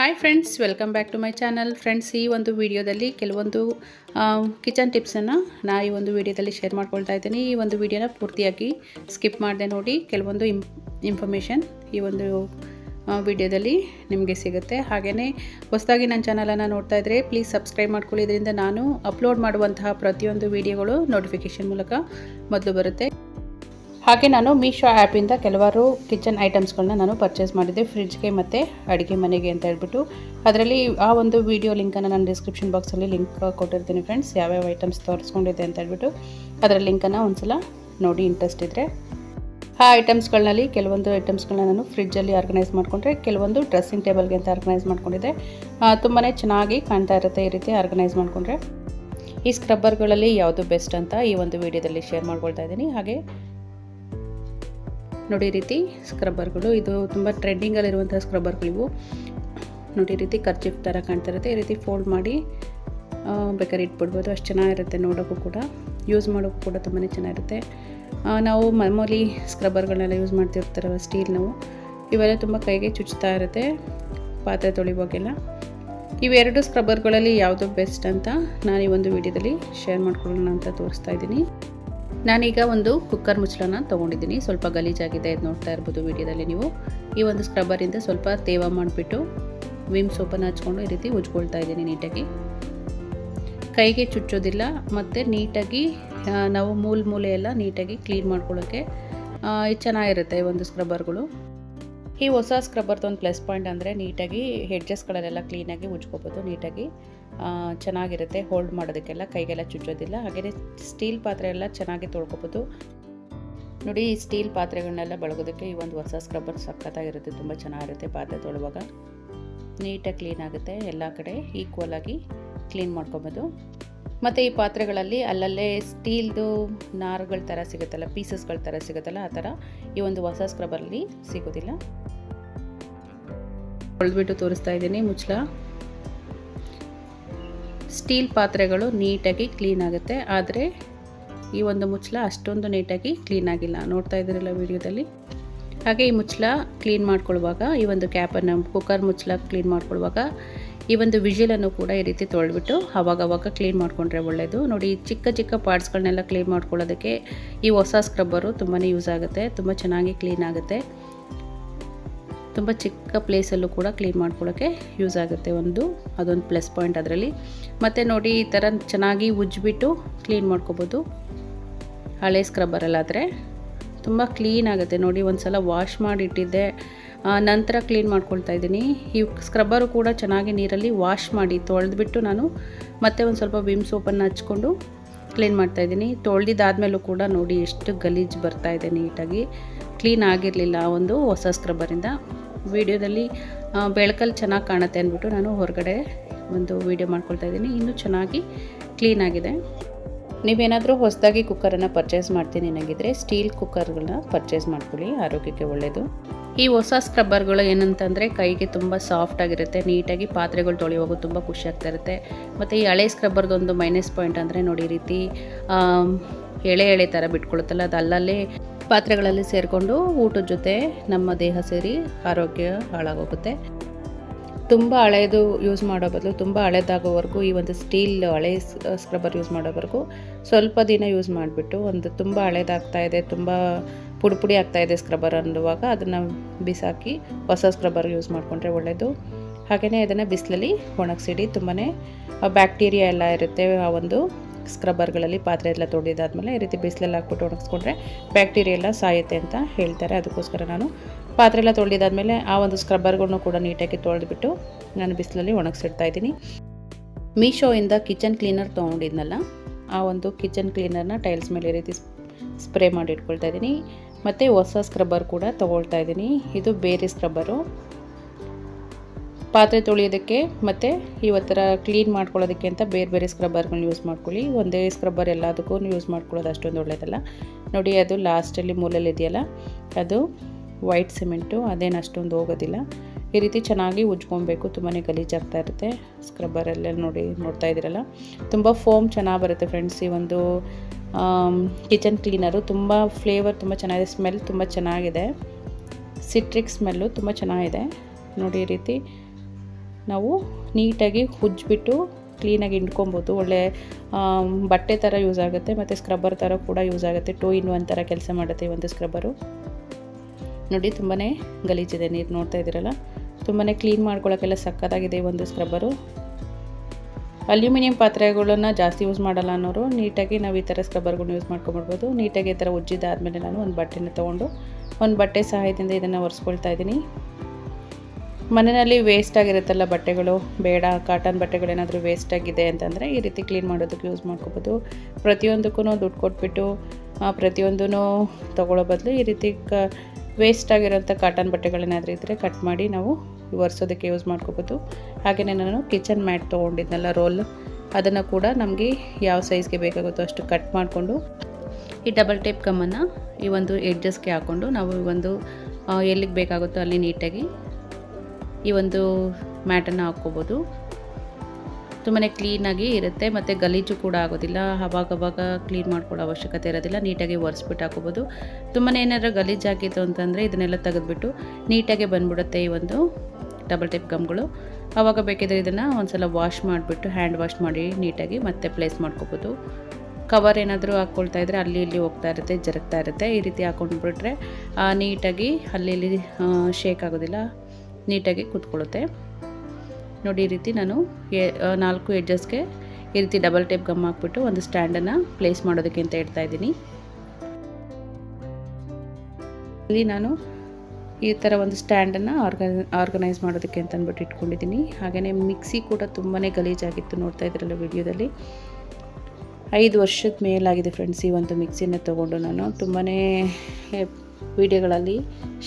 Hi friends welcome back to my channel friends ಈ ಒಂದು ವಿಡಿಯೋದಲ್ಲಿ ಕೆಲವೊಂದು ಕಿಚನ್ ಟಿಪ್ಸನ್ನು ನಾ ಈ ಒಂದು ವಿಡಿಯೋದಲ್ಲಿ ಶೇರ್ ಮಾಡ್ಕೊಳ್ತಾ ಇದ್ದೀನಿ. ಈ ಒಂದು ವಿಡಿಯೋನ ಪೂರ್ತಿಯಾಗಿ ಸ್ಕಿಪ್ ಮಾಡಿದೆ ನೋಡಿ, ಕೆಲವೊಂದು ಇಂಪ್ ಇನ್ಫಾರ್ಮೇಷನ್ ಈ ಒಂದು ವಿಡಿಯೋದಲ್ಲಿ ನಿಮಗೆ ಸಿಗುತ್ತೆ. ಹಾಗೆಯೇ ಹೊಸದಾಗಿ ನನ್ನ ಚಾನಲನ್ನು ನೋಡ್ತಾ ಇದ್ದರೆ ಪ್ಲೀಸ್ ಸಬ್ಸ್ಕ್ರೈಬ್ ಮಾಡ್ಕೊಳ್ಳಿ. ಇದರಿಂದ ನಾನು ಅಪ್ಲೋಡ್ ಮಾಡುವಂತಹ ಪ್ರತಿಯೊಂದು ವಿಡಿಯೋಗಳು ನೋಟಿಫಿಕೇಷನ್ ಮೂಲಕ ಮೊದಲು ಬರುತ್ತೆ. ಹಾಗೆ ನಾನು ಮೀಶೋ ಆ್ಯಪಿಂದ ಕೆಲವಾರು ಕಿಚನ್ ಐಟಮ್ಸ್ಗಳನ್ನ ನಾನು ಪರ್ಚೇಸ್ ಮಾಡಿದ್ದೆ. ಫ್ರಿಡ್ಜ್ಗೆ ಮತ್ತು ಅಡುಗೆ ಮನೆಗೆ ಅಂತ ಹೇಳ್ಬಿಟ್ಟು. ಅದರಲ್ಲಿ ಆ ಒಂದು ವಿಡಿಯೋ ಲಿಂಕನ್ನು ನಾನು ಡಿಸ್ಕ್ರಿಪ್ಷನ್ ಬಾಕ್ಸಲ್ಲಿ ಲಿಂಕ್ ಕೊಟ್ಟಿರ್ತೀನಿ ಫ್ರೆಂಡ್ಸ್ ಯಾವ್ಯಾವ ಐಟಮ್ಸ್ ತೋರಿಸ್ಕೊಂಡಿದೆ ಅಂತ ಹೇಳ್ಬಿಟ್ಟು. ಅದರ ಲಿಂಕನ್ನು ಒಂದ್ಸಲ ನೋಡಿ ಇಂಟ್ರೆಸ್ಟ್ ಇದ್ದರೆ ಆ ಐಟಮ್ಸ್ಗಳಲ್ಲಿ ಕೆಲವೊಂದು ಐಟಮ್ಸ್ಗಳನ್ನ ನಾನು ಫ್ರಿಡ್ಜಲ್ಲಿ ಆರ್ಗನೈಸ್ ಮಾಡಿಕೊಂಡ್ರೆ ಕೆಲವೊಂದು ಡ್ರೆಸ್ಸಿಂಗ್ ಟೇಬಲ್ಗೆ ಅಂತ ಆರ್ಗನೈಸ್ ಮಾಡಿಕೊಂಡಿದ್ದೆ. ತುಂಬಾ ಚೆನ್ನಾಗಿ ಕಾಣ್ತಾ ಇರುತ್ತೆ ಈ ರೀತಿ ಆರ್ಗನೈಸ್ ಮಾಡಿಕೊಂಡ್ರೆ. ಈ ಸ್ಕ್ರಬ್ಬರ್ಗಳಲ್ಲಿ ಯಾವುದು ಬೆಸ್ಟ್ ಅಂತ ಈ ಒಂದು ವಿಡಿಯೋದಲ್ಲಿ ಶೇರ್ ಮಾಡ್ಕೊಳ್ತಾ ಇದ್ದೀನಿ. ಹಾಗೆ ನೋಡಿ ರೀತಿ ಸ್ಕ್ರಬ್ಬರ್ಗಳು ಇದು ತುಂಬ ಟ್ರೆಂಡಿಂಗಲ್ಲಿರುವಂಥ ಸ್ಕ್ರಬ್ಬರ್ಗಳಿವು ನೋಡಿ ರೀತಿ ಖರ್ಚಿಫ್ ಥರ ಕಾಣ್ತಾ ಇರುತ್ತೆ. ಈ ರೀತಿ ಫೋಲ್ಡ್ ಮಾಡಿ ಬೇಕಾದ್ರೆ ಇಟ್ಬಿಡ್ಬೋದು. ಅಷ್ಟು ಚೆನ್ನಾಗಿರುತ್ತೆ ನೋಡೋಕ್ಕೂ ಕೂಡ. ಯೂಸ್ ಮಾಡೋಕ್ಕೂ ಕೂಡ ತುಂಬಾ ಚೆನ್ನಾಗಿರುತ್ತೆ. ನಾವು ಮಾಮೂಲಿ ಸ್ಕ್ರಬ್ಬರ್ಗಳನ್ನೆಲ್ಲ ಯೂಸ್ ಮಾಡ್ತಿರ್ತಾರಲ್ಲ ಸ್ಟೀಲ್ ನಾವು. ಇವೆಲ್ಲ ತುಂಬ ಕೈಗೆ ಚುಚ್ತಾ ಇರುತ್ತೆ ಪಾತ್ರೆ ತೊಳಿವಾಗೆಲ್ಲ ಇವೆರಡು ಸ್ಕ್ರಬ್ಬರ್ಗಳಲ್ಲಿ ಯಾವುದು ಬೆಸ್ಟ್ ಅಂತ ನಾನು ಈ ಒಂದು ವಿಡಿಯೋದಲ್ಲಿ ಶೇರ್ ಮಾಡ್ಕೊಳ್ಳೋಣ ಅಂತ ತೋರಿಸ್ತಾ ಇದ್ದೀನಿ. ನಾನೀಗ ಒಂದು ಕುಕ್ಕರ್ ಮುಚ್ಚಳನ ತೊಗೊಂಡಿದ್ದೀನಿ. ಸ್ವಲ್ಪ ಗಲೀಜಾಗಿದೆ ಇದು ನೋಡ್ತಾ ಇರ್ಬೋದು ವಿಡಿಯೋದಲ್ಲಿ ನೀವು. ಈ ಒಂದು ಸ್ಕ್ರಬ್ಬರಿಂದ ಸ್ವಲ್ಪ ತೇವ ಮಾಡಿಬಿಟ್ಟು ವಿಮ್ ಸೋಪನ್ನು ಹಚ್ಕೊಂಡು ಈ ರೀತಿ ಉಜ್ಕೊಳ್ತಾ ಇದ್ದೀನಿ ನೀಟಾಗಿ. ಕೈಗೆ ಚುಚ್ಚೋದಿಲ್ಲ, ಮತ್ತು ನೀಟಾಗಿ ನಾವು ಮೂಲ ಮೂಲೆ ನೀಟಾಗಿ ಕ್ಲೀನ್ ಮಾಡ್ಕೊಳ್ಳೋಕ್ಕೆ ಚೆನ್ನಾಗಿರುತ್ತೆ ಈ ಒಂದು ಸ್ಕ್ರಬ್ಬರ್ಗಳು ಈ ಹೊಸ ಸ್ಕ್ರಬ್ಬರ್ದು ಒಂದು ಪ್ಲಸ್ ಪಾಯಿಂಟ್ ಅಂದರೆ ನೀಟಾಗಿ ಹೆಡ್ಜಸ್ಗಳಲ್ಲೆಲ್ಲ ಕ್ಲೀನಾಗಿ ಉಜ್ಕೋಬೋದು ನೀಟಾಗಿ. ಚೆನ್ನಾಗಿರುತ್ತೆ ಹೋಲ್ಡ್ ಮಾಡೋದಕ್ಕೆಲ್ಲ ಕೈಗೆಲ್ಲ ಚುಚ್ಚೋದಿಲ್ಲ. ಹಾಗೆಯೇ ಸ್ಟೀಲ್ ಪಾತ್ರೆ ಎಲ್ಲ ಚೆನ್ನಾಗಿ ತೊಳ್ಕೊಬೋದು. ನೋಡಿ, ಈ ಸ್ಟೀಲ್ ಪಾತ್ರೆಗಳನ್ನೆಲ್ಲ ಬಳಗೋದಕ್ಕೆ ಈ ಒಂದು ಹೊಸ ಸ್ಕ್ರಬ್ಬರ್ ಸಖತ್ತಾಗಿರುತ್ತೆ, ತುಂಬ ಚೆನ್ನಾಗಿರುತ್ತೆ ಪಾತ್ರೆ ತೊಳುವಾಗ. ನೀಟಾಗಿ ಕ್ಲೀನ್ ಆಗುತ್ತೆ, ಎಲ್ಲ ಕಡೆ ಈಕ್ವಲ್ ಆಗಿ ಕ್ಲೀನ್ ಮಾಡ್ಕೊಬೋದು. ಮತ್ತು ಈ ಪಾತ್ರೆಗಳಲ್ಲಿ ಅಲ್ಲಲ್ಲೇ ಸ್ಟೀಲ್ದು ನಾರುಗಳ ಥರ ಸಿಗುತ್ತಲ್ಲ, ಪೀಸಸ್ಗಳ ಥರ ಸಿಗುತ್ತಲ್ಲ, ಆ ಥರ ಈ ಒಂದು ಹೊಸ ಸ್ಕ್ರಬರಲ್ಲಿ ಸಿಗೋದಿಲ್ಲ. ಹೊಳ್ಬಿಟ್ಟು ತೋರಿಸ್ತಾ ಇದ್ದೀನಿ ಮುಚ್ಚಳ. ಸ್ಟೀಲ್ ಪಾತ್ರೆಗಳು ನೀಟಾಗಿ ಕ್ಲೀನ್ ಆಗುತ್ತೆ, ಆದರೆ ಈ ಒಂದು ಮುಚ್ಚಳ ಅಷ್ಟೊಂದು ನೀಟಾಗಿ ಕ್ಲೀನ್ ಆಗಿಲ್ಲ. ನೋಡ್ತಾ ಇದ್ದೀರಲ್ಲ ವಿಡಿಯೋದಲ್ಲಿ? ಹಾಗೆ ಈ ಮುಚ್ಚಳ ಕ್ಲೀನ್ ಮಾಡ್ಕೊಳ್ಳುವಾಗ, ಈ ಒಂದು ಕ್ಯಾಪನ್ನು ಕುಕ್ಕರ್ ಮುಚ್ಚಲ ಕ್ಲೀನ್ ಮಾಡ್ಕೊಳ್ಳುವಾಗ ಈ ಒಂದು ವಿಜಿಲನ್ನು ಕೂಡ ಈ ರೀತಿ ತೊಳೆದ್ಬಿಟ್ಟು ಅವಾಗವಾಗ ಕ್ಲೀನ್ ಮಾಡಿಕೊಂಡ್ರೆ ಒಳ್ಳೆಯದು ನೋಡಿ, ಚಿಕ್ಕ ಚಿಕ್ಕ ಪಾರ್ಟ್ಸ್ಗಳನ್ನೆಲ್ಲ ಕ್ಲೀನ್ ಮಾಡ್ಕೊಳ್ಳೋದಕ್ಕೆ ಈ ಹೊಸ ಸ್ಕ್ರಬ್ಬರು ತುಂಬಾ ಯೂಸ್ ಆಗುತ್ತೆ. ತುಂಬ ಚೆನ್ನಾಗಿ ಕ್ಲೀನ್ ಆಗುತ್ತೆ. ತುಂಬ ಚಿಕ್ಕ ಪ್ಲೇಸಲ್ಲೂ ಕೂಡ ಕ್ಲೀನ್ ಮಾಡ್ಕೊಳ್ಳೋಕ್ಕೆ ಯೂಸ್ ಆಗುತ್ತೆ ಒಂದು, ಅದೊಂದು ಪ್ಲಸ್ ಪಾಯಿಂಟ್ ಅದರಲ್ಲಿ. ಮತ್ತು ನೋಡಿ, ಈ ಥರ ಚೆನ್ನಾಗಿ ಉಜ್ಜಿಬಿಟ್ಟು ಕ್ಲೀನ್ ಮಾಡ್ಕೋಬೋದು. ಹಳೆ ಸ್ಕ್ರಬ್ಬರಲ್ಲಾದರೆ ತುಂಬ ಕ್ಲೀನ್ ಆಗುತ್ತೆ. ನೋಡಿ ಒಂದು ಸಲ ವಾಶ್ ಮಾಡಿ ಇಟ್ಟಿದ್ದೆ ನಂತರ ಕ್ಲೀನ್ ಮಾಡ್ಕೊಳ್ತಾ ಇದ್ದೀನಿ. ಈ ಸ್ಕ್ರಬ್ಬರು ಕೂಡ ಚೆನ್ನಾಗಿ ನೀರಲ್ಲಿ ವಾಶ್ ಮಾಡಿ ತೊಳೆದ್ಬಿಟ್ಟು ನಾನು ಮತ್ತೆ ಒಂದು ಸ್ವಲ್ಪ ವಿಮ್ ಸೋಪನ್ನು ಹಚ್ಕೊಂಡು ಕ್ಲೀನ್ ಮಾಡ್ತಾಯಿದ್ದೀನಿ ತೊಳೆದಿದ್ದಾದಮೇಲೂ ಕೂಡ ನೋಡಿ, ಎಷ್ಟು ಗಲೀಜು ಬರ್ತಾ ಇದೆ ನೀಟಾಗಿ. ಕ್ಲೀನ್ ಆಗಿರಲಿಲ್ಲ ಒಂದು ಹೊಸ ಸ್ಕ್ರಬ್ಬರಿಂದ. ವಿಡಿಯೋದಲ್ಲಿ ಬೆಳಕಲ್ಲಿ ಚೆನ್ನಾಗಿ ಕಾಣುತ್ತೆ ಅಂದ್ಬಿಟ್ಟು ನಾನು ಹೊರಗಡೆ ಒಂದು ವಿಡಿಯೋ ಮಾಡ್ಕೊಳ್ತಾ ಇದ್ದೀನಿ. ಇನ್ನೂ ಚೆನ್ನಾಗಿ ಕ್ಲೀನ್ ಆಗಿದೆ. ನೀವೇನಾದರೂ ಹೊಸದಾಗಿ ಕುಕ್ಕರನ್ನು ಪರ್ಚೇಸ್ ಮಾಡ್ತೀನಿ ನನಗಿದ್ರೆ ಸ್ಟೀಲ್ ಕುಕ್ಕರ್ಗಳನ್ನ ಪರ್ಚೇಸ್ ಮಾಡ್ಕೊಳ್ಳಿ, ಆರೋಗ್ಯಕ್ಕೆ ಒಳ್ಳೆಯದು ಈ ಹೊಸ ಸ್ಕ್ರಬ್ಬರ್ಗಳು ಏನಂತಂದರೆ ಕೈಗೆ ತುಂಬ ಸಾಫ್ಟ್ ಆಗಿರುತ್ತೆ, ನೀಟಾಗಿ ಪಾತ್ರೆಗಳು ತೊಳೆಯುವಾಗ ತುಂಬ ಖುಷಿ ಇರುತ್ತೆ. ಮತ್ತು ಈ ಹಳೆ ಸ್ಕ್ರಬ್ಬರ್ದೊಂದು ಮೈನಸ್ ಪಾಯಿಂಟ್ ಅಂದರೆ ನೋಡಿ, ಈ ರೀತಿ ಎಳೆ ಎಳೆ ಥರ ಬಿಟ್ಕೊಳುತ್ತಲ್ಲ, ಅದು ಅಲ್ಲಲ್ಲೇ ಪಾತ್ರೆಗಳಲ್ಲಿ ಸೇರಿಕೊಂಡು ಊಟದ ಜೊತೆ ನಮ್ಮ ದೇಹ ಸೇರಿ ಆರೋಗ್ಯ ಹಾಳಾಗೋಗುತ್ತೆ. ತುಂಬ ಹಳೆಯದು ಯೂಸ್ ಮಾಡೋ ಬದಲು ತುಂಬ ಹಳೆದಾಗೋವರೆಗೂ ಈ ಒಂದು ಸ್ಟೀಲ್ ಹಳೆ ಸ್ಕ್ರಬ್ಬರ್ ಯೂಸ್ ಮಾಡೋವರೆಗೂ ಸ್ವಲ್ಪ ದಿನ ಯೂಸ್ ಮಾಡಿಬಿಟ್ಟು ಒಂದು ತುಂಬ ಹಳೆದಾಗ್ತಾ ಇದೆ, ತುಂಬ ಪುಡಿ ಪುಡಿ ಆಗ್ತಾ ಇದೆ ಸ್ಕ್ರಬ್ಬರ್ ಅನ್ನುವಾಗ ಅದನ್ನು ಬಿಸಾಕಿ ಹೊಸ ಸ್ಕ್ರಬ್ಬರ್ ಯೂಸ್ ಮಾಡಿಕೊಂಡ್ರೆ ಒಳ್ಳೆಯದು ಹಾಗೆಯೇ ಇದನ್ನು ಬಿಸಿಲಲ್ಲಿ ಒಣಗಿಸಿಡಿ ತುಂಬಾ ಬ್ಯಾಕ್ಟೀರಿಯಾ ಎಲ್ಲ ಇರುತ್ತೆ ಆ ಒಂದು ಸ್ಕ್ರಬ್ಬರ್ಗಳಲ್ಲಿ ಪಾತ್ರೆ ಎಲ್ಲ ತೊಡಿದಾದ್ಮೇಲೆ ಈ ರೀತಿ ಬಿಸಿಲಲ್ಲಿ ಹಾಕ್ಬಿಟ್ಟು ಒಣಗಿಸ್ಕೊಂಡ್ರೆ ಬ್ಯಾಕ್ಟೀರಿಯಾ ಎಲ್ಲ ಸಾಯುತ್ತೆ ಅಂತ ಹೇಳ್ತಾರೆ. ಅದಕ್ಕೋಸ್ಕರ ನಾನು ಪಾತ್ರೆ ಎಲ್ಲ ತೊಳೆದಾದ್ಮೇಲೆ ಆ ಒಂದು ಸ್ಕ್ರಬ್ಬರ್ಗಳನ್ನು ಕೂಡ ನೀಟಾಗಿ ತೊಳೆದ್ಬಿಟ್ಟು ನಾನು ಬಿಸಿಲಲ್ಲಿ ಒಣಗಿಸಿಡ್ತಾ ಇದ್ದೀನಿ. ಮೀಶೋಯಿಂದ ಕಿಚನ್ ಕ್ಲೀನರ್ ತೊಗೊಂಡಿದ್ನಲ್ಲ, ಆ ಒಂದು ಕಿಚನ್ ಕ್ಲೀನರ್ನ ಟೈಲ್ಸ್ ಮೇಲೆ ಈ ರೀತಿ ಸ್ಪ್ರೇ ಮಾಡಿ ಇಟ್ಕೊಳ್ತಾ ಇದ್ದೀನಿ. ಮತ್ತು ಹೊಸ ಸ್ಕ್ರಬ್ಬರ್ ಕೂಡ ತೊಗೊಳ್ತಾ ಇದ್ದೀನಿ. ಇದು ಬೇರೆ ಸ್ಕ್ರಬ್ಬರು ಪಾತ್ರೆ ತೊಳೆಯೋದಕ್ಕೆ ಮತ್ತು ಇವತ್ತರ ಕ್ಲೀನ್ ಮಾಡ್ಕೊಳ್ಳೋದಕ್ಕೆ ಅಂತ ಬೇರೆ ಬೇರೆ ಸ್ಕ್ರಬ್ಬರ್ಗಳನ್ನ ಯೂಸ್ ಮಾಡ್ಕೊಳ್ಳಿ. ಒಂದೇ ಸ್ಕ್ರಬ್ಬರ್ ಎಲ್ಲದಕ್ಕೂ ಯೂಸ್ ಮಾಡ್ಕೊಳ್ಳೋದು ಅಷ್ಟೊಂದು ಒಳ್ಳೆಯದಲ್ಲ ನೋಡಿ, ಅದು ಲಾಸ್ಟಲ್ಲಿ ಮೂಲಲ್ಲಿ ಇದೆಯಲ್ಲ, ಅದು ವೈಟ್ ಸಿಮೆಂಟು, ಅದೇನು ಅಷ್ಟೊಂದು ಹೋಗೋದಿಲ್ಲ. ಈ ರೀತಿ ಚೆನ್ನಾಗಿ ಉಜ್ಕೊಬೇಕು ತುಂಬಾ ಗಲೀಜಾಗ್ತಾ ಇರುತ್ತೆ. ಸ್ಕ್ರಬ್ಬರಲ್ಲೆಲ್ಲ ನೋಡಿ ನೋಡ್ತಾ ಇದ್ದೀರಲ್ಲ. ತುಂಬ ಫೋಮ್ ಚೆನ್ನಾಗಿ ಬರುತ್ತೆ ಫ್ರೆಂಡ್ಸ್. ಈ ಒಂದು ಕಿಚನ್ ಕ್ಲೀನರು ತುಂಬ ಫ್ಲೇವರ್ ತುಂಬ ಚೆನ್ನಾಗಿದೆ. ಸ್ಮೆಲ್ ತುಂಬ ಚೆನ್ನಾಗಿದೆ. ಸಿಟ್ರಿಕ್ ಸ್ಮೆಲ್ಲು ತುಂಬ ಚೆನ್ನಾಗಿದೆ. ನೋಡಿ ಈ ರೀತಿ ನಾವು ನೀಟಾಗಿ ಉಜ್ಜಿಬಿಟ್ಟು ಕ್ಲೀನಾಗಿ ಹಿಂಡ್ಕೊಬೋದು. ಒಳ್ಳೆ ಬಟ್ಟೆ ಥರ ಯೂಸ್ ಆಗುತ್ತೆ. ಮತ್ತು ಸ್ಕ್ರಬ್ಬರ್ ಥರ ಕೂಡ ಯೂಸ್ ಆಗುತ್ತೆ. ಟೂ ಇನ್ ಒನ್ ಥರ ಕೆಲಸ ಮಾಡುತ್ತೆ ಈ ಒಂದು ಸ್ಕ್ರಬ್ಬರು ನೋಡಿ ತುಂಬಾ ಗಲೀಜಿದೆ, ನೀರು ನೋಡ್ತಾ ಇದ್ದೀರಲ್ಲ? ತುಂಬಾ ಕ್ಲೀನ್ ಮಾಡ್ಕೊಳ್ಳೋಕ್ಕೆಲ್ಲ ಸಕ್ಕತ್ತಾಗಿದೆ ಈ ಒಂದು ಸ್ಕ್ರಬ್ಬರು ಅಲ್ಯೂಮಿನಿಯಂ ಪಾತ್ರೆಗಳನ್ನ ಜಾಸ್ತಿ ಯೂಸ್ ಮಾಡಲ್ಲ ಅನ್ನೋರು, ನೀಟಾಗಿ ನಾವು ಈ ಥರ ಸ್ಕ್ರಬ್ಬರ್ಗಳನ್ನ ಯೂಸ್ ಮಾಡ್ಕೊಂಬಿಡ್ಬೋದು. ನೀಟಾಗಿ ಈ ಥರ ಉಜ್ಜಿದಾದಮೇಲೆ ನಾನು ಒಂದು ಬಟ್ಟೆನ ತೊಗೊಂಡು, ಒಂದು ಬಟ್ಟೆ ಸಹಾಯದಿಂದ ಇದನ್ನು ಒರೆಸ್ಕೊಳ್ತಾ ಇದ್ದೀನಿ. ಮನೆಯಲ್ಲಿ ವೇಸ್ಟ್ ಆಗಿರುತ್ತಲ್ಲ ಬಟ್ಟೆಗಳು, ಬೇಡ ಕಾಟನ್ ಬಟ್ಟೆಗಳೇನಾದರೂ ವೇಸ್ಟ್ ಆಗಿದೆ ಅಂತಂದರೆ ಈ ರೀತಿ ಕ್ಲೀನ್ ಮಾಡೋದಕ್ಕೆ ಯೂಸ್ ಮಾಡ್ಕೋಬೋದು. ಪ್ರತಿಯೊಂದಕ್ಕೂ ದುಡ್ಡು ಕೊಟ್ಬಿಟ್ಟು ಪ್ರತಿಯೊಂದೂ ತೊಗೊಳ್ಳೋ ಬದಲು ಈ ರೀತಿ ಕ ವೇಸ್ಟ್ ಆಗಿರೋಂಥ ಕಾಟನ್ ಬಟ್ಟೆಗಳೇನಾದರೂ ಇದ್ದರೆ ಕಟ್ ಮಾಡಿ ನಾವು ಒರೆಸೋದಕ್ಕೆ ಯೂಸ್ ಮಾಡ್ಕೋಬೋದು. ಹಾಗೆಯೇ ನಾನು ಕಿಚನ್ ಮ್ಯಾಟ್ ತೊಗೊಂಡಿದ್ನಲ್ಲ ರೋಲ್ ಅದನ್ನು ಕೂಡ ನಮಗೆ ಯಾವ ಸೈಜ್ಗೆ ಬೇಕಾಗುತ್ತೋ ಅಷ್ಟು ಕಟ್ ಮಾಡಿಕೊಂಡು ಈ ಡಬಲ್ ಟೇಪ್ ಕಮ್ಮನ್ನು ಈ ಒಂದು ಎಡ್ಜಸ್ಗೆ ಹಾಕ್ಕೊಂಡು ನಾವು ಈ ಒಂದು ಎಲ್ಲಿಗೆ ಬೇಕಾಗುತ್ತೋ ಅಲ್ಲಿ ನೀಟಾಗಿ ಈ ಒಂದು ಮ್ಯಾಟನ್ನು ಹಾಕ್ಕೋಬೋದು. ತುಂಬಾ ಕ್ಲೀನಾಗಿ ಇರುತ್ತೆ ಮತ್ತು ಗಲೀಜು ಕೂಡ ಆಗೋದಿಲ್ಲ. ಅವಾಗವಾಗ ಕ್ಲೀನ್ ಮಾಡ್ಕೊಳ್ಳೋ ಅವಶ್ಯಕತೆ ಇರೋದಿಲ್ಲ. ನೀಟಾಗಿ ಒರೆಸ್ಬಿಟ್ಟು ಹಾಕೋಬೋದು ತುಂಬಾ ಏನಾದರೂ ಗಲೀಜಾಗಿತ್ತು ಅಂತಂದರೆ ಇದನ್ನೆಲ್ಲ ತೆಗೆದುಬಿಟ್ಟು ನೀಟಾಗಿ ಬಂದ್ಬಿಡುತ್ತೆ ಈ ಒಂದು ಡಬಲ್ ಟೇಪ್ ಗಮ್ಗಳು ಆವಾಗ ಬೇಕಿದ್ರೆ ಇದನ್ನು ಒಂದ್ಸಲ ವಾಶ್ ಮಾಡಿಬಿಟ್ಟು ಹ್ಯಾಂಡ್ ವಾಶ್ ಮಾಡಿ ನೀಟಾಗಿ ಮತ್ತೆ ಪ್ಲೇಸ್ ಮಾಡ್ಕೋಬೋದು. ಕವರ್ ಏನಾದರೂ ಹಾಕ್ಕೊಳ್ತಾ ಇದ್ದರೆ ಅಲ್ಲಿ ಇಲ್ಲಿ ಹೋಗ್ತಾ ಇರುತ್ತೆ ಜರಗ್ತಾ ಇರುತ್ತೆ. ಈ ರೀತಿ ಹಾಕೊಂಡ್ಬಿಟ್ರೆ ಆ, ನೀಟಾಗಿ ಅಲ್ಲಿ ಇಲ್ಲಿ ಶೇಕ್ ಆಗೋದಿಲ್ಲ. ನೀಟಾಗಿ ಕೂತ್ಕೊಳ್ಳುತ್ತೆ. ನೋಡಿ ಈ ರೀತಿ ನಾನು ನಾಲ್ಕು ಎಡ್ಜಸ್ಗೆ ಈ ರೀತಿ ಡಬಲ್ ಟೇಪ್ ಗಮ್ ಹಾಕ್ಬಿಟ್ಟು ಒಂದು ಸ್ಟ್ಯಾಂಡನ್ನು ಪ್ಲೇಸ್ ಮಾಡೋದಕ್ಕೆ ಅಂತ ಇಡ್ತಾ ಇದ್ದೀನಿ. ಇಲ್ಲಿ ನಾನು ಈ ಥರ ಒಂದು ಸ್ಟ್ಯಾಂಡನ್ನು ಆರ್ಗನೈ ಆರ್ಗನೈಸ್ ಮಾಡೋದಕ್ಕೆ ಅಂತ ಅಂದ್ಬಿಟ್ಟು ಇಟ್ಕೊಂಡಿದ್ದೀನಿ. ಹಾಗೆಯೇ ಮಿಕ್ಸಿ ಕೂಡ ತುಂಬಾ ಗಲೀಜಾಗಿತ್ತು ನೋಡ್ತಾ ಇದ್ರಲ್ಲ ವಿಡಿಯೋದಲ್ಲಿ. ಐದು ವರ್ಷದ ಮೇಲಾಗಿದೆ ಫ್ರೆಂಡ್ಸ್ ಈ ಒಂದು ಮಿಕ್ಸಿನ ತೊಗೊಂಡು ನಾನು. ತುಂಬಾ ವಿಡಿಯೋಗಳಲ್ಲಿ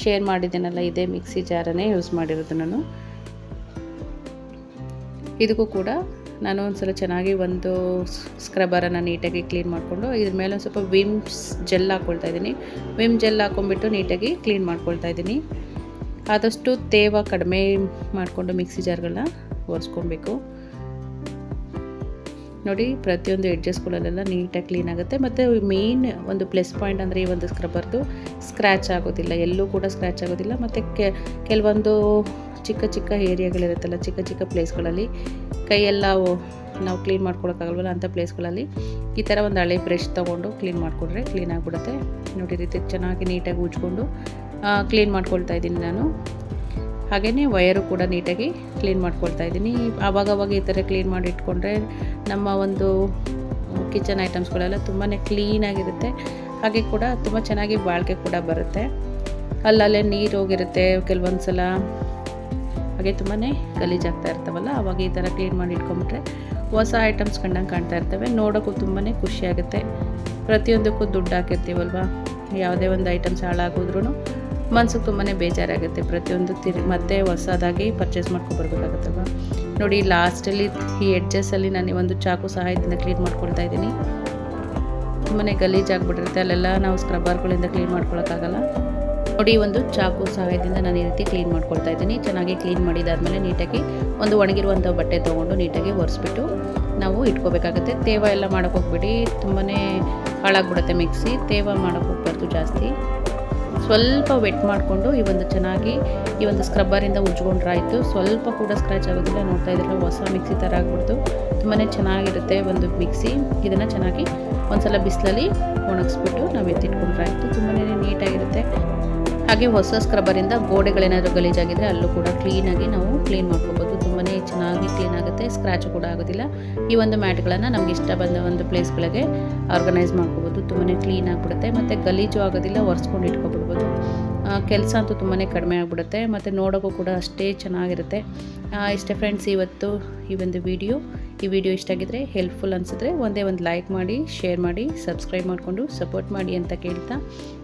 ಶೇರ್ ಮಾಡಿದ್ದೇನಲ್ಲ, ಇದೇ ಮಿಕ್ಸಿ ಜಾರನ್ನೇ ಯೂಸ್ ಮಾಡಿರೋದು ನಾನು. ಇದಕ್ಕೂ ಕೂಡ ನಾನು ಒಂದು ಸಲ ಚೆನ್ನಾಗಿ ಒಂದು ಸ್ಕ್ರಬ್ಬರನ್ನು ನೀಟಾಗಿ ಕ್ಲೀನ್ ಮಾಡಿಕೊಂಡು ಇದ್ರ ಮೇಲೆ ಒಂದು ಸ್ವಲ್ಪ ವಿಮ್ಸ್ ಜೆಲ್ ಹಾಕ್ಕೊಳ್ತಾ ಇದ್ದೀನಿ. ವಿಮ್ ಜೆಲ್ ಹಾಕೊಂಡ್ಬಿಟ್ಟು ನೀಟಾಗಿ ಕ್ಲೀನ್ ಮಾಡ್ಕೊಳ್ತಾ ಇದ್ದೀನಿ. ಆದಷ್ಟು ತೇವ ಕಡಿಮೆ ಮಾಡಿಕೊಂಡು ಮಿಕ್ಸಿ ಜಾರ್ಗಳನ್ನ ಒರೆಸ್ಕೊಬೇಕು. ನೋಡಿ, ಪ್ರತಿಯೊಂದು ಎಡ್ಜಸ್ಗಳಲ್ಲೆಲ್ಲ ನೀಟಾಗಿ ಕ್ಲೀನ್ ಆಗುತ್ತೆ. ಮತ್ತು ಮೇನ್ ಒಂದು ಪ್ಲಸ್ ಪಾಯಿಂಟ್ ಅಂದರೆ ಈ ಒಂದು ಸ್ಕ್ರಬ್ಬರ್ದು ಸ್ಕ್ರ್ಯಾಚ್ ಆಗೋದಿಲ್ಲ. ಎಲ್ಲೂ ಕೂಡ ಸ್ಕ್ರ್ಯಾಚ್ ಆಗೋದಿಲ್ಲ. ಮತ್ತು ಕೆಲವೊಂದು ಚಿಕ್ಕ ಚಿಕ್ಕ ಏರಿಯಾಗಳಿರುತ್ತಲ್ಲ, ಚಿಕ್ಕ ಚಿಕ್ಕ ಪ್ಲೇಸ್ಗಳಲ್ಲಿ ಕೈಯೆಲ್ಲ ನಾವು ಕ್ಲೀನ್ ಮಾಡ್ಕೊಳಕ್ಕಾಗಲ್ವಲ್ಲ ಅಂಥ ಪ್ಲೇಸ್ಗಳಲ್ಲಿ ಈ ಥರ ಒಂದು ಹಳೆ ಬ್ರಷ್ ತೊಗೊಂಡು ಕ್ಲೀನ್ ಮಾಡಿಕೊಂಡ್ರೆ ಕ್ಲೀನ್ ಆಗಿಬಿಡುತ್ತೆ. ನೋಡಿ, ರೀತಿ ಚೆನ್ನಾಗಿ ನೀಟಾಗಿ ಉಜ್ಕೊಂಡು ಕ್ಲೀನ್ ಮಾಡ್ಕೊಳ್ತಾ ಇದ್ದೀನಿ ನಾನು. ಹಾಗೆಯೇ ವಯರು ಕೂಡ ನೀಟಾಗಿ ಕ್ಲೀನ್ ಮಾಡ್ಕೊಳ್ತಾ ಇದ್ದೀನಿ. ಆವಾಗವಾಗ ಈ ಥರ ಕ್ಲೀನ್ ಮಾಡಿ ಇಟ್ಕೊಂಡ್ರೆ ನಮ್ಮ ಒಂದು ಕಿಚನ್ ಐಟಮ್ಸ್ಗಳೆಲ್ಲ ತುಂಬಾ ಕ್ಲೀನಾಗಿರುತ್ತೆ ಹಾಗೆ ಕೂಡ ತುಂಬ ಚೆನ್ನಾಗಿ ಬಾಳಿಕೆ ಕೂಡ ಬರುತ್ತೆ. ಅಲ್ಲಲ್ಲೇ ನೀರು ಹೋಗಿರುತ್ತೆ. ಕೆಲವೊಂದು ಸಲ ಹಾಗೆ ತುಂಬಾ ಗಲೀಜಾಗ್ತಾ ಇರ್ತಾವಲ್ಲ, ಅವಾಗ ಈ ಥರ ಕ್ಲೀನ್ ಮಾಡಿ ಇಟ್ಕೊಂಬಿಟ್ರೆ ಹೊಸ ಐಟಮ್ಸ್ ಕಂಡಂಗೆ ಕಾಣ್ತಾ ಇರ್ತವೆ. ನೋಡೋಕ್ಕೂ ತುಂಬಾ ಖುಷಿಯಾಗುತ್ತೆ ಪ್ರತಿಯೊಂದಕ್ಕೂ ದುಡ್ಡು ಹಾಕಿರ್ತೀವಲ್ವ? ಯಾವುದೇ ಒಂದು ಐಟಮ್ಸ್ ಹಾಳಾಗೋದ್ರೂ ಮನ್ಸಿಗೆ ತುಂಬಾ ಬೇಜಾರಾಗುತ್ತೆ. ಪ್ರತಿಯೊಂದು ತಿರು ಮತ್ತೆ ಹೊಸದಾಗಿ ಪರ್ಚೇಸ್ ಮಾಡ್ಕೊಬರ್ಬೇಕಾಗತ್ತಲ್ವ ನೋಡಿ ಲಾಸ್ಟಲ್ಲಿ ಈ ಎಡ್ಜಸ್ಸಲ್ಲಿ ನಾನು ಒಂದು ಚಾಕು ಸಹಾಯದಿಂದ ಕ್ಲೀನ್ ಮಾಡ್ಕೊಳ್ತಾ ಇದ್ದೀನಿ. ತುಂಬಾ ಗಲೀಜಾಗ್ಬಿಟ್ಟಿರುತ್ತೆ ಅಲ್ಲೆಲ್ಲ ನಾವು ಸ್ಕ್ರಬ್ಬರ್ಗಳಿಂದ ಕ್ಲೀನ್ ಮಾಡ್ಕೊಳಕ್ಕಾಗಲ್ಲ. ನೋಡಿ, ಒಂದು ಚಾಕು ಸಹಾಯದಿಂದ ನಾನು ಈ ರೀತಿ ಕ್ಲೀನ್ ಮಾಡ್ಕೊಳ್ತಾ ಇದ್ದೀನಿ. ಚೆನ್ನಾಗಿ ಕ್ಲೀನ್ ಮಾಡಿದಾದ್ಮೇಲೆ ನೀಟಾಗಿ ಒಂದು ಒಣಗಿರುವಂಥ ಬಟ್ಟೆ ತೊಗೊಂಡು ನೀಟಾಗಿ ಒರೆಸ್ಬಿಟ್ಟು ನಾವು ಇಟ್ಕೋಬೇಕಾಗುತ್ತೆ. ತೇವ ಎಲ್ಲ ಮಾಡೋಕೆ ಹೋಗ್ಬಿಡಿ. ತುಂಬಾ ಹಾಳಾಗ್ಬಿಡುತ್ತೆ ಮಿಕ್ಸಿ. ತೇವ ಮಾಡೋಕೆ ಹೋಗ್ಬಾರ್ದು ಜಾಸ್ತಿ. ಸ್ವಲ್ಪ ವೆಟ್ ಮಾಡಿಕೊಂಡು ಈ ಒಂದು ಚೆನ್ನಾಗಿ ಈ ಒಂದು ಸ್ಕ್ರಬ್ಬರಿಂದ ಉಜ್ಕೊಂಡ್ರಾಯ್ತು. ಸ್ವಲ್ಪ ಕೂಡ ಸ್ಕ್ರ್ಯಾಚ್ ಆಗೋದಿಲ್ಲ. ನೋಡ್ತಾ ಇದ್ರೆ ಹೊಸ ಮಿಕ್ಸಿ ಥರ ಆಗ್ಬಿಡ್ತು. ತುಂಬಾ ಚೆನ್ನಾಗಿರುತ್ತೆ ಒಂದು ಮಿಕ್ಸಿ. ಇದನ್ನು ಚೆನ್ನಾಗಿ ಒಂದು ಸಲ ಬಿಸಿಲಲ್ಲಿ ಒಣಗಿಸ್ಬಿಟ್ಟು ನಾವು ಎತ್ತಿಟ್ಕೊಂಡ್ರಾಯಿತು. ತುಂಬಾ ಹಾಗೆ ಹೊಸ ಸ್ಕ್ರಬ್ಬರಿಂದ ಗೋಡೆಗಳೇನಾದರೂ ಗಲೀಜಾಗಿದ್ದರೆ ಅಲ್ಲೂ ಕೂಡ ಕ್ಲೀನಾಗಿ ನಾವು ಕ್ಲೀನ್ ಮಾಡ್ಕೋಬೋದು. ತುಂಬಾ ಚೆನ್ನಾಗಿ ಕ್ಲೀನ್ ಆಗುತ್ತೆ ಸ್ಕ್ರ್ಯಾಚ್ ಕೂಡ ಆಗೋದಿಲ್ಲ. ಈ ಒಂದು ಮ್ಯಾಟ್ಗಳನ್ನು ನಮ್ಗೆ ಇಷ್ಟ ಬಂದ ಒಂದು ಪ್ಲೇಸ್ಗಳಿಗೆ ಆರ್ಗನೈಸ್ ಮಾಡ್ಕೋಬೋದು. ತುಂಬಾ ಕ್ಲೀನ್ ಆಗಿಬಿಡುತ್ತೆ. ಮತ್ತು ಗಲೀಜು ಆಗೋದಿಲ್ಲ, ಒರೆಸ್ಕೊಂಡು ಇಟ್ಕೊಬಿಡ್ಬೋದು. ಕೆಲಸ ಅಂತೂ ತುಂಬಾ ಕಡಿಮೆ ಆಗಿಬಿಡುತ್ತೆ. ಮತ್ತು ನೋಡೋಕ್ಕೂ ಕೂಡ ಅಷ್ಟೇ ಚೆನ್ನಾಗಿರುತ್ತೆ. ಇಷ್ಟೇ ಫ್ರೆಂಡ್ಸ್ ಇವತ್ತು ಈ ಒಂದು ವಿಡಿಯೋ ಈ ವಿಡಿಯೋ ಇಷ್ಟ ಆಗಿದ್ರೆ ಹೆಲ್ಪ್ಫುಲ್ ಅನಿಸಿದ್ರೆ ಒಂದೇ ಒಂದು ಲೈಕ್ ಮಾಡಿ ಶೇರ್ ಮಾಡಿ ಸಬ್ಸ್ಕ್ರೈಬ್ ಮಾಡಿಕೊಂಡು ಸಪೋರ್ಟ್ ಮಾಡಿ ಅಂತ ಕೇಳ್ತಾ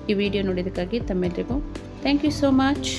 ಈ ವಿಡಿಯೋ ನೋಡಿದ್ದಕ್ಕಾಗಿ ತಮ್ಮೆಲ್ಲರಿಗೂ ಥ್ಯಾಂಕ್ ಯು ಸೋ ಮಚ್